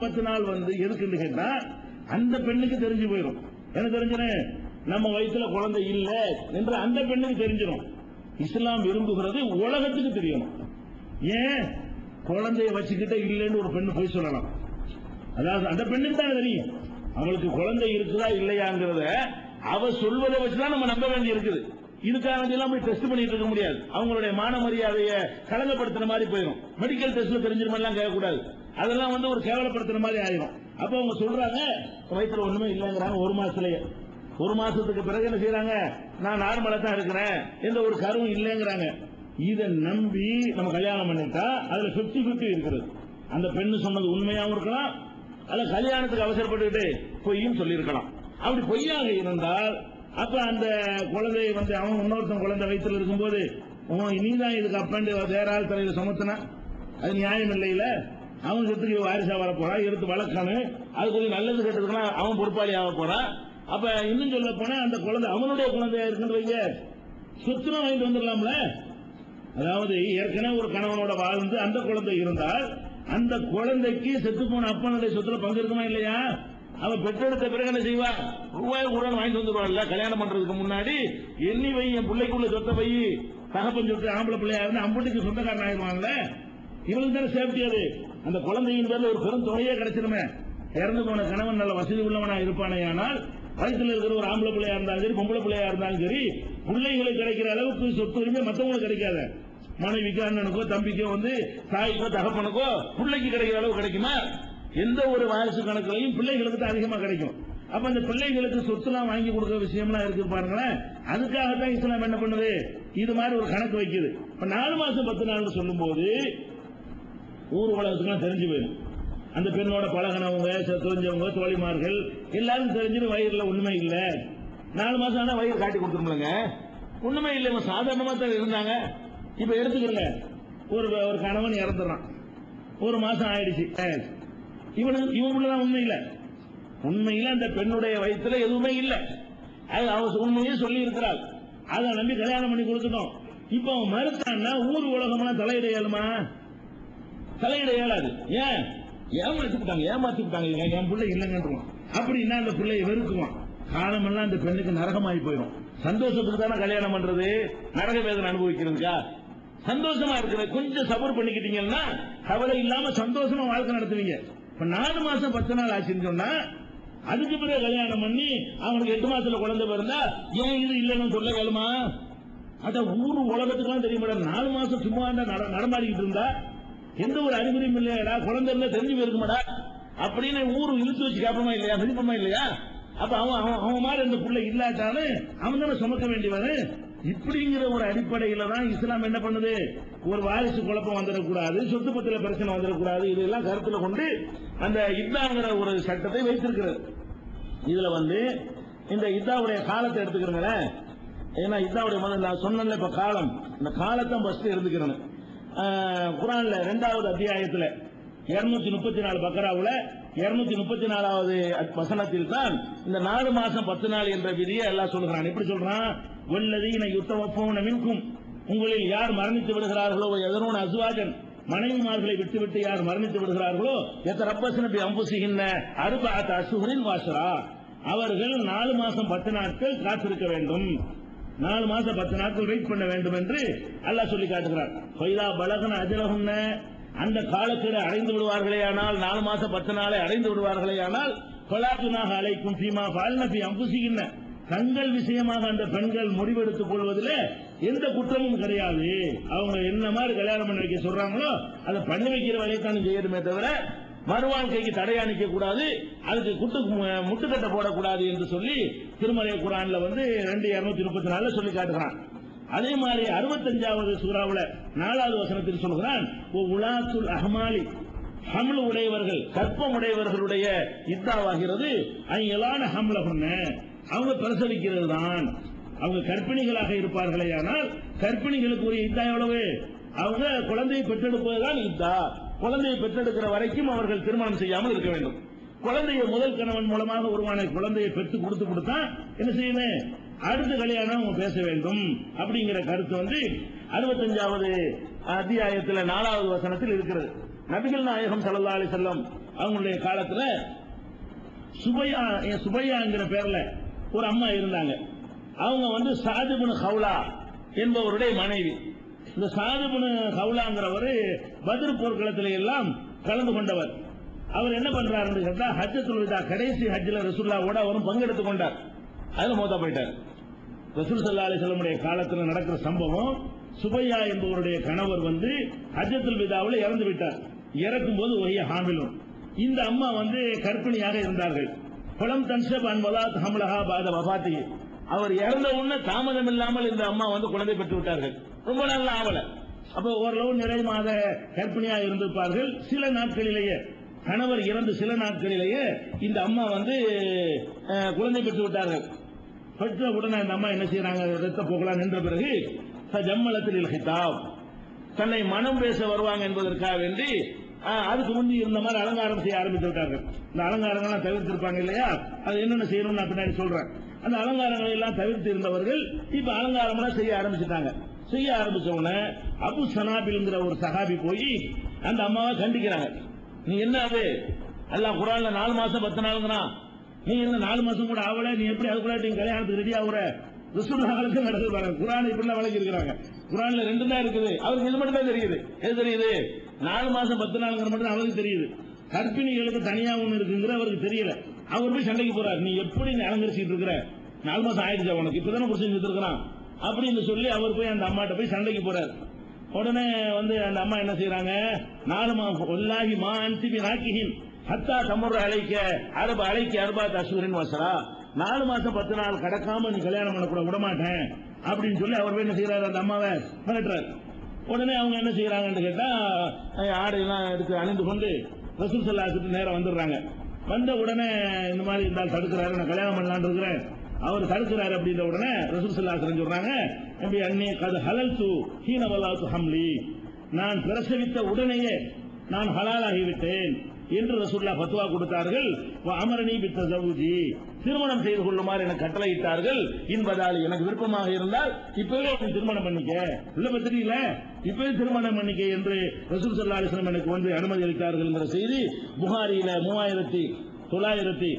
பத்து நாள் வந்து எதுக்குன்னு கேட்டா அந்த பெண்ணுக்கு தெரிஞ்சு போயிடும் எனக்கு தெரிஞ்சுனே நம்ம வயிற்றுல குழந்தை இல்ல என்று அந்த பெண்ணுக்கு தெரிஞ்சிடும் இஸ்லாம் விரும்புகிறது உலகத்துக்கு தெரியணும். ஏன்? குழந்தைய வச்சுக்கிட்ட இல்லைன்னு ஒரு பெண்ணு போய் சொல்லலாம். அதாவது அந்த பெண்ணுக்கு தான் தெரியும். அவளுக்கு குழந்தை இருக்குதா இல்லையாங்கிறத அவ சொல்வதை வச்சுதான் நம்ம நம்ப வேண்டி இருக்குது. இதுக்காக எல்லாம் போய் டெஸ்ட் பண்ணிட்டு இருக்க முடியாது. அவங்களுடைய மான மரியாதையை கலங்கப்படுத்துற மாதிரி போயிடும் மெடிக்கல் டெஸ்ட்ல தெரிஞ்சிருமெல்லாம் கேட்கக்கூடாது. அதெல்லாம் வந்து ஒரு கேவலப்படுத்துற மாதிரி ஆயிரும். அப்ப அவங்க சொல்றாங்க வயிற்றுல ஒண்ணுமே இல்லைங்கிறாங்க ஒரு மாசத்துலயே. ஒரு மாசத்துக்கு பிறகு என்ன செய்யறாங்க நான் நார்மலா தான் இருக்கிறேன் எந்த ஒரு கருவும் இல்லைங்கிறாங்க. இதை நம்பி நம்ம கல்யாணம் பண்ணிட்டா அதுல 50 50 இருக்கிறது. அந்த பெண்ணு சொன்னது உண்மையாவும் இருக்கலாம் அல்ல கல்யாணத்துக்கு அவசரப்பட்டுக்கிட்டு பொய்யும் சொல்லியிருக்கலாம். அப்படி பொய்யாக இருந்தால் அப்ப அந்த குழந்தையை வந்து அவன் இன்னொருத்தன் குழந்தை வயிற்றுல இருக்கும்போது நீ தான் இதுக்கு அப்பண்டு வேற ஆள் தலையில சுமத்துனா? அது நியாயம் இல்லையில? அவன் சொத்துக்கு வாரிசா வர போறான் எடுத்து வளர்க்கணும். அது கொஞ்சம் நல்லது கெட்டதுக்குன்னா அவன் பொறுப்பாளி ஆக போறான் அப்ப இன்னும் சொல்ல போனா அந்த குழந்தை அவனுடைய குழந்தையா இருக்குன்னு வைங்க. சொத்துனா வாங்கிட்டு வந்துடலாம்ல. அதாவது ஏற்கனவே ஒரு கணவனோட வாழ்ந்து அந்த குழந்தை இருந்தால் அந்த குழந்தைக்கு செத்து போன அப்பனுடைய சொத்துல பங்கு இருக்குமா இல்லையா? அவ பெற்றெடுத்த பிறகு என்ன செய்வா? ரூபாய் கூட வாங்கிட்டு வந்துருவாள்ல கல்யாணம் பண்றதுக்கு முன்னாடி. எண்ணி வை என் பிள்ளைக்குள்ள சொத்தை வை. தகப்பன் சொத்து ஆம்பளை பிள்ளையா இருந்து அம்புட்டுக்கு சொந்தக்காரன் ஆயிடுவாங்கல்ல இவளுக்கு தானே சேஃப்டி அது? அந்த குழந்தையின் பேர்ல ஒரு பெரும் தொகையே கிடைச்சிருமே. இறந்து போன கணவன் நல்ல வசதி உள்ளவனா இருப்பானே ஆனால் வயசுல இருக்கிற ஒரு ஆம்பளை பிள்ளையா இருந்தாலும் சரி பொம்பளை பிள்ளையா இருந்தாலும் சரி பிள்ளைங்களுக்கு கிடைக்கிற அளவுக்கு சொத்து உரிமை மத்தவங்களுக்கு கிடைக்காத. மனைவிக்கோ அண்ணனுக்கோ தம்பிக்கோ வந்து தாய்க்கோ தகப்பனுக்கோ பிள்ளைக்கு கிடைக்கிற அளவு கிடைக்குமா? எந்த ஒரு வாரிசு கணக்குலையும் பிள்ளைகளுக்கு தான் அதிகமா கிடைக்கும். அப்ப அந்த பிள்ளைகளுக்கு சொத்துலாம் வாங்கி கொடுக்கிற விஷயம்லாம் இருக்கு பாருங்களேன். அதுக்காக தான் இஸ்லாம் என்ன பண்ணுது? இது மாதிரி ஒரு கணக்கு வைக்குது. இப்ப நாலு மாசம் பத்து நாள்னு சொல்லும் போது ஊர் உலகத்துக்குலாம் தெரிஞ்சு போயிடும். அந்த பெண்ணோட பழகினவங்க தெரிஞ்சவங்க தோழிமார்கள் எல்லாரும் தெரிஞ்சுன்னு வயிறுல உண்மை இல்லை. நாலு மாசம் ஆனா வயிறு காட்டி கொடுத்துருமில்லங்க ஒண்ணுமே இல்லை இவன் சாதாரணமா தான் இருந்தாங்க. இப்ப எடுத்துக்கல ஒரு ஒரு கணவன் இறந்துடுறான் ஒரு மாசம் ஆயிடுச்சு. இவனுக்கு இவன் உண்மை இல்லை. உண்மையில அந்த பெண்ணுடைய வயிற்றுல எதுவுமே இல்லை. அது அவ உண்மையே சொல்லி இருக்கிறாள் அதை நம்பி கல்யாணம் பண்ணி கொடுத்துட்டோம் இப்போ அவன் மறுத்தான்னா ஊர் உலகம்லாம் தலையிட இயலுமா தலையிட இயலாது. ஏன்? ஏமாத்திட்டாங்க ஏமாத்திட்டாங்க என் என் பிள்ளை இல்லைங்கன்றான் அப்படின்னா அந்த பிள்ளையை வெறுக்குவான் காலமெல்லாம் அந்த பெண்ணுக்கு நரகமாயி போயிடும் சந்தோஷத்துக்கு தானே கல்யாணம் பண்றது? நரக வேதனை அனுபவிக்கிறதுக்கா? சந்தோஷமா இருக்கிற கொஞ்சம் சபர் பண்ணிக்கிட்டீங்கன்னா கவலை இல்லாம சந்தோஷமா வாழ்க்கை நடத்துவீங்க. இப்ப நாலு மாசம் பத்து நாள் ஆச்சுன்னு சொன்னா அதுக்கு பிறகு கல்யாணம் பண்ணி அவனுக்கு எட்டு மாசத்துல குழந்தை பிறந்தா ஏன் இது இல்லைன்னு சொல்ல வேணுமா? அத ஊர் உலகத்துக்கெல்லாம் தெரிய மாட்டா நாலு மாசம் சும்மா நட- நடமாடிக்கிட்டு இருந்தா எந்த ஒரு அறிகுறியும் இல்லையாடா குழந்தை இருந்தா தெரிஞ்சு போயிருக்குமாடா? அப்படின்னு ஊரு இழுத்து வச்சு கேப்பமா இல்லையா? விருப்பமா இல்லையா? அப்ப அவன் அவன் அவன் மாதிரி அந்த புள்ள இல்லாட்டாலும் அவன் தானே சுமக்க வேண்டியவன்? இப்படிங்கிற ஒரு அடிப்படையில தான் இஸ்லாம் என்ன பண்ணுது? ஒரு வாரிசு குழப்பம் வந்துடக்கூடாது சொத்து பத்திர பிரச்சனை வந்துடக்கூடாது. இதெல்லாம் கருத்துல கொண்டு அந்த இத்தாங்கிற ஒரு சட்டத்தை வைத்திருக்கிறது இதுல வந்து இந்த இத்தாவுடைய காலத்தை எடுத்துக்கிறேங்களேன். ஏன்னா இத்தாவுடைய முதல்ல நான் சொன்னேன்ல இப்ப காலம். இந்த காலத்தை ஃபர்ஸ்ட் எடுத்துக்கிறேன். குரான்ல ரெண்டாவது அத்தியாயத்துல இருநூத்தி முப்பத்தி நாலு பக்கராவுல இருநூத்தி முப்பத்தி நாலாவது வசனத்தில் தான் இந்த நாலு மாசம் பத்து நாள் என்ற விதியை எல்லாம் சொல்கிறான். எப்படி சொல்றான்? வல்லதீன யுத்தவப்போன மின்கும். உங்களில் யார் மரணித்து விடுகிறார்களோ எதனோன அசுவாஜன் மனைவிமார்களை விட்டுவிட்டு யார் மரணித்து விடுகிறார்களோ எத்த ரப்பசனபி அம்புசுகின்ற அறுபாத்த அசுகரின் வாசரா அவர்கள் நாலு மாசம் பத்து நாட்கள் காத்திருக்க வேண்டும். நாலு மாசம் பத்து நாட்கள் வெயிட் பண்ண வேண்டும் என்று அல்லாஹ் சொல்லி காட்டுகிறார் பைதா பலகன அந்த காலக்கெடு அடைந்து விடுவார்களே ஆனால் நாலு மாசம் பத்து நாளை அடைந்து விடுவார்களே ஆனால் கொலாத்துனாக அழைக்கும் சீமா பால்நபி அம்புசிகின்ற தங்கள் விஷயமாக அந்த பெண்கள் முடிவெடுத்துக் கொள்வதில் எந்த குற்றமும் கிடையாது. அவங்க என்ன மாதிரி கல்யாணம் பண்ணி வைக்க சொல்றாங்களோ அதை பண்ணி வைக்கிற வேலையைத்தான் செய்யணுமே தவிர மறுவாழ்க்கைக்கு தடையா நிக்க கூடாது அதுக்கு குட்டு முட்டுக்கட்டை போடக்கூடாது என்று சொல்லி திருமலை குரான்ல வந்து ரெண்டு இருநூத்தி முப்பத்தி நாலுல சொல்லி காட்டுகிறான். அதே மாதிரி அறுபத்தஞ்சாவது சூறாவில் நாலாவது வசனத்தில் சொல்கிறான் உலாசுல் அஹ்மாலி. ஹம்ல உடையவர்கள் கற்பம் உடையவர்களுடைய இத்தாவாகிறது அங்கெல்லாம் ஹம்ல பண்ண அவங்க பிரசவிக்கிறது தான் அவங்க கர்ப்பிணிகளாக இருப்பார்களே ஆனால் கற்பிணிகளுக்கு ஒரு இத்தா எவ்வளவு? அவங்க குழந்தையை பெற்றெடுப்பதுதான் இத்தா. குழந்தையை பெற்றெடுக்கிற வரைக்கும் அவர்கள் திருமணம் செய்யாமல் இருக்க வேண்டும். குழந்தைய முதல் கணவன் மூலமாக உருவான குழந்தையை பெற்று கொடுத்து கொடுத்தா என்ன செய்யணும் அடுத்த கல்யாணம் பேச வேண்டும் அப்படிங்கிற கருத்து வந்து அறுபத்தஞ்சாவது அத்தியாயத்தில் நாலாவது வசனத்தில் இருக்கிறது. நபிகள் நாயகம் சல்லா அலி செல்லம் அவங்களுடைய காலத்துல சுபையா என் சுபையாங்கிற பேர்ல ஒரு அம்மா இருந்தாங்க. அவங்க வந்து சாதுபுன் ஹவுலா என்பவருடைய மனைவி. இந்த சாதுபுன் ஹவுலாங்கிறவர் பதிர் போர்க்களத்தில எல்லாம் கலந்து கொண்டவர். அவர் என்ன பண்றாருன்னு கேட்டா ஹஜ்ஜத்துல் விதா கடைசி ஹஜ்ஜில் ரசூல்லாவோட அவரும் பங்கெடுத்துக் கொண்டார். அதுல மோதா போயிட்டார். ரசூல் சல்லா அலிசல்லமுடைய காலத்தில் நடக்கிற சம்பவம் சுபையா என்பவருடைய கணவர் வந்து ஹஜ்ஜத்துல் விதாவில் இறந்து விட்டார். இறக்கும் போது ஒய்ய ஹாமிலும். இந்த அம்மா வந்து கற்பிணியாக இருந்தார்கள். குளம் தன்சப் அன்பதா தமிழகா பாத வபாத்தி அவர் இறந்த உடனே தாமதம் இல்லாமல் இந்த அம்மா வந்து குழந்தை பெற்று விட்டார்கள். ரொம்ப நல்ல ஆவல அப்ப ஓரளவு நிறை மாத கர்ப்பிணியாக இருந்திருப்பார்கள். சில நாட்களிலேயே கணவர் இறந்து சில நாட்களிலேயே இந்த அம்மா வந்து குழந்தை பெற்று விட்டார்கள். பெற்ற உடனே அந்த அம்மா என்ன செய்யறாங்க ரத்த போகலாம் நின்ற பிறகு ஜம்மலத்தில் ஹிதாப். தன்னை மனம் பேச வருவாங்க என்பதற்காக வேண்டி அதுக்கு முந்தி இருந்த மாதிரி அலங்காரம் செய்ய ஆரம்பித்து விட்டார்கள். இந்த அலங்காரங்கள்லாம் தவிர்த்திருப்பாங்க இல்லையா? அது என்னென்ன செய்யணும்னு நான் பின்னாடி சொல்றேன். அந்த அலங்காரங்களை எல்லாம் தவிர்த்து இருந்தவர்கள் இப்ப அலங்காரம்லாம் செய்ய ஆரம்பிச்சிட்டாங்க. செய்ய ஆரம்பிச்ச உடனே அபு சனாபில்ங்கிற ஒரு சகாபி போய் அந்த அம்மாவை கண்டிக்கிறாங்க. நீ என்ன அது? எல்லாம் குரான்ல நாலு மாசம் பத்து நாளுங்கிறான் நீ என்ன நாலு மாசம் கூட ஆகல நீ எப்படி அதுக்குள்ள நீ கல்யாணத்துக்கு ரெடி ஆகுற? ரசூலுல்லாஹ்வுக்கு நடக்குது பாருங்க. குரான் இப்படிலாம் வழங்கி இருக்கிறாங்க குரான்ல ரெண்டு தான் இருக்குது. அவருக்கு இது மட்டும் தான் தெரியுது. எது தெரியுது? நாலு மாசம் பத்து நாளுங்கிற மட்டும் அவருக்கு தெரியுது. கர்ப்பிணிகளுக்கு தனியா ஒண்ணு இருக்குங்கிற அவருக்கு தெரியல. அவர் போய் சண்டைக்கு போறார். நீ எப்படி அலங்கரிச்சுட்டு இருக்கிற? நாலு மாசம் ஆயிடுச்சா உனக்கு? இப்பதானே புடிச்சு இருக்கிறான். அப்படின்னு சொல்லி அவர் போய் அந்த அம்மாட்ட போய் சண்டைக்கு போறாரு. உடனே வந்து அந்த அம்மா என்ன செய்யறாங்க நாலு மாசம் ஒல்லாகி மா அன்சிபி நாக்கிஹின் ஹத்தா தமுற அழைக்க அரபு அழைக்க அரபா தசூரின் வாசரா. நாலு மாசம் பத்து நாள் கடக்காம நீ கல்யாணம் பண்ண கூட விடமாட்டேன். அப்படின்னு சொல்லி அவர் போய் என்ன செய்யறாரு அந்த அம்மாவை மிரட்டுறாரு. உடனே அவங்க என்ன செய்யறாங்கன்னு கேட்டா ஆடை ஆடையெல்லாம் எடுத்து அணிந்து கொண்டு ரசூல் சல்லாசிட்டு நேரம் வந்துடுறாங்க. வந்த உடனே இந்த மாதிரி இருந்தால் தடுக்கிறாரு நான் கல்யாணம் பண்ணலான் இருக்கிறேன். அவர் தடுக்கிறாரு அப்படின்ற உடனே ரசூல் சல்லாசன் சொல்றாங்க எப்படி அண்ணே கது ஹலல் து ஹீனவல்லா ஹம்லி. நான் பிரசவித்த உடனேயே நான் ஹலாலாகிவிட்டேன். என்று ரசூல்லா பத்துவா கொடுத்தார்கள். அமரணி பித்த சவுஜி திருமணம் செய்து கொள்ளுமாறு எனக்கு கட்டளையிட்டார்கள். என்பதால் எனக்கு விருப்பமாக இருந்தால் இப்பவே நீ திருமணம் பண்ணிக்க. இல்ல தெரியல இப்பவே திருமணம் பண்ணிக்க என்று ரசூல் சல்லா அலிஸ்லாம் எனக்கு வந்து அனுமதி அளித்தார்கள் செய்தி புகாரியில மூவாயிரத்தி தொள்ளாயிரத்தி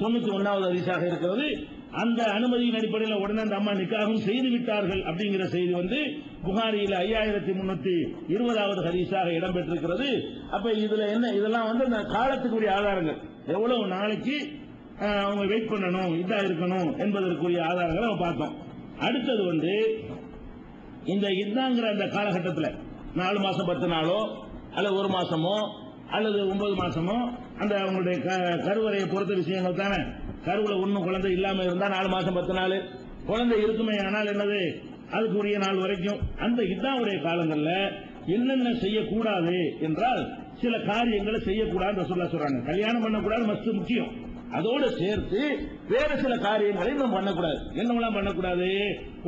தொண்ணூத்தி ஒன்னாவது அதிசாக இருக்கிறது. அந்த அனுமதியின் அடிப்படையில் உடனே அந்த அம்மா நிக்காகவும் செய்து விட்டார்கள் அப்படிங்கிற செய்தி வந்து புகாரியில் ஐயாயிரத்தி முன்னூத்தி இருபதாவது ஹரிசாக இடம்பெற்றிருக்கிறது. அப்ப இதுல என்ன இதெல்லாம் வந்து அந்த காலத்துக்குரிய ஆதாரங்கள். எவ்வளவு நாளைக்கு அவங்க வெயிட் பண்ணணும் இதா இருக்கணும் என்பதற்குரிய ஆதாரங்களை நம்ம பார்த்தோம். அடுத்தது வந்து இந்த இதாங்கிற அந்த காலகட்டத்தில் நாலு மாசம் பத்து நாளோ அல்லது ஒரு மாசமோ அல்லது ஒன்பது மாசமோ அந்த அவங்களுடைய க- கருவறையை பொறுத்த விஷயங்கள் தானே. கருவுல ஒன்றும் குழந்தை இல்லாம இருந்தா நாலு மாசம் பத்து நாள். குழந்தை இருக்குமே ஆனால் என்னது? அதுக்குரிய நாள் வரைக்கும். அந்த இதாவுடைய காலங்கள்ல என்னென்ன செய்யக்கூடாது என்றால் சில காரியங்களை செய்யக்கூடாதுன்னு சொல்ல சொல்றாங்க. கல்யாணம் பண்ணக்கூடாது மஸ்ட் முக்கியம். அதோடு சேர்த்து வேற சில காரியங்களை நம்ம பண்ணக்கூடாது. என்னவெல்லாம் பண்ணக்கூடாது?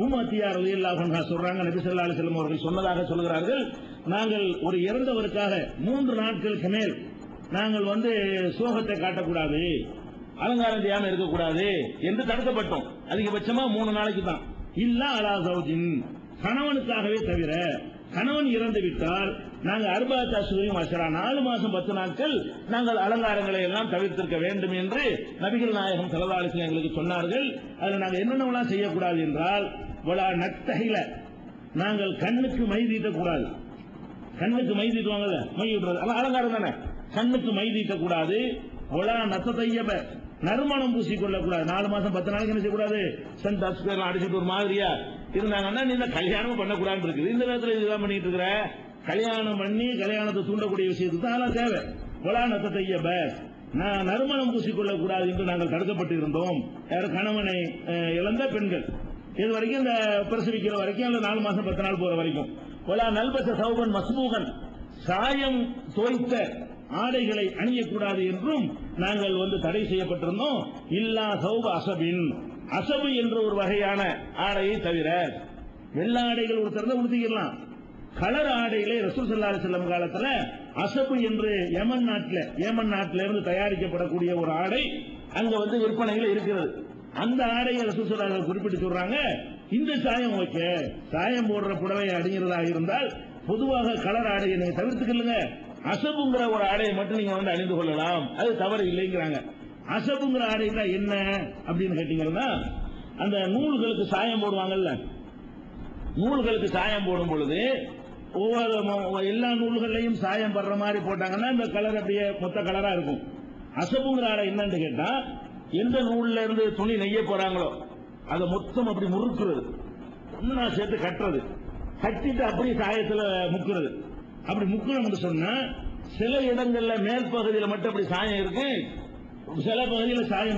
உம்மத்தியார் ரலியல்லாஹு சொல்றாங்க நபிசல்லா அலிசல்லம் அவர்கள் சொன்னதாக சொல்கிறார்கள். நாங்கள் ஒரு இறந்தவருக்காக மூன்று நாட்களுக்கு மேல் நாங்கள் வந்து சோகத்தை காட்டக்கூடாது. அலங்காரம் செய்யாம இருக்கக்கூடாது என்று தடுக்கப்பட்டோம். அதிகபட்சமா மூணு நாளைக்கு தான். இல்ல அலா சௌஜின். கணவனுக்காகவே தவிர கணவன் இறந்து விட்டால் நாங்க அறுபத்தி அசுரையும் வசரா நாலு மாசம் பத்து நாட்கள் நாங்கள் அலங்காரங்களை எல்லாம் தவிர்த்திருக்க வேண்டும் என்று நபிகள் நாயகம் சலதாலிசன் எங்களுக்கு சொன்னார்கள். அதில் நாங்கள் என்னென்னலாம் செய்யக்கூடாது என்றால் விழா நத்தகையில நாங்கள் கண்ணுக்கு மை தீட்டக்கூடாது கண்ணுக்கு மை தீட்டுவாங்கல்ல மை விடுறது அலங்காரம் தானே? கண்ணுக்கு மை தீட்டக்கூடாது விழா நத்த தையப நறுமணம் பூசிக்கொள்ளக்கூடாது. நாலு மாசம் பத்து நாளைக்கு என்ன செய்யக்கூடாது? சென்ட் அப்ஸ்கர்லாம் அடிச்சுட்டு ஒரு மாதிரியா? இருந்தாங்கன்னா நீ கல்யாணம் பண்ணக்கூடாது பண்ணக்கூடாதுன்னு இருக்குது. இந்த நேரத்தில் இதுதான் பண்ணிட்டு இருக்கிற? கல்யாணம் பண்ணி கல்யாணத்தை தூண்டக்கூடிய விஷயத்துக்கு தான் அதெல்லாம் தேவை. கொலா நத்த பேஸ். நான் நறுமணம் பூசிக்கொள்ளக்கூடாது என்று நாங்கள் தடுக்கப்பட்டிருந்தோம். யார் கணவனை இழந்த பெண்கள். இது வரைக்கும் இந்த பிரசவிக்கிற வரைக்கும் அல்லது நாலு மாசம் பத்து நாள் போற வரைக்கும். கொலா நல்பச சௌபன் மஸ்மூகன். சாயம் தோய்த்த ஆடைகளை அணியக்கூடாது என்றும் நாங்கள் வந்து தடை செய்யப்பட்டிருந்தோம். இல்லா சௌப அசபின். அசபு என்ற ஒரு வகையான ஆடையை தவிர வெள்ள ஆடைகள் ஒரு தான் உடுத்திக்கலாம். கலர் ஆடைகளை ரசூல் சல்லா செல்லம் வஸல்லம் காலத்துல அசபு என்று யமன் நாட்டில் யமன் நாட்டில இருந்து தயாரிக்கப்படக்கூடிய ஒரு ஆடை அங்க வந்து விற்பனைகள் இருக்கிறது. அந்த ஆடையை ரசூல் சல்லா குறிப்பிட்டு சொல்றாங்க இந்த சாயம் ஓகே. சாயம் போடுற புடவை அணிகிறதாக இருந்தால் பொதுவாக கலர் ஆடையை நீங்க தவிர்த்துக்கலுங்க அசபுங்கிற ஒரு ஆடையை மட்டும் நீங்க வந்து அணிந்து கொள்ளலாம். அது தவறு இல்லைங்கிறாங்க. அசபுங்கிற ஆடைனா என்ன அப்படின்னு கேட்டீங்கன்னா அந்த நூல்களுக்கு சாயம் போடுவாங்கல்ல. நூல்களுக்கு சாயம் போடும் பொழுது ஒவ்வொரு எல்லா நூல்கள்லையும் சாயம் படுற மாதிரி போட்டாங்கன்னா இந்த கலர் அப்படியே மொத்த கலரா இருக்கும். அசபுங்கிற ஆடை என்னன்னு கேட்டா எந்த நூல்ல இருந்து துணி நெய்ய போறாங்களோ அதை மொத்தம் அப்படி முறுக்குறது. ஒன்னா சேர்த்து கட்டுறது. கட்டிட்டு அப்படியே சாயத்துல முக்குறது. அப்படி முக்கணும்னு சொன்னா சில இடங்கள்ல மேல் பகுதியில மட்டும் அப்படி சாயம் இருக்கு சில பகுதியில் சாயம்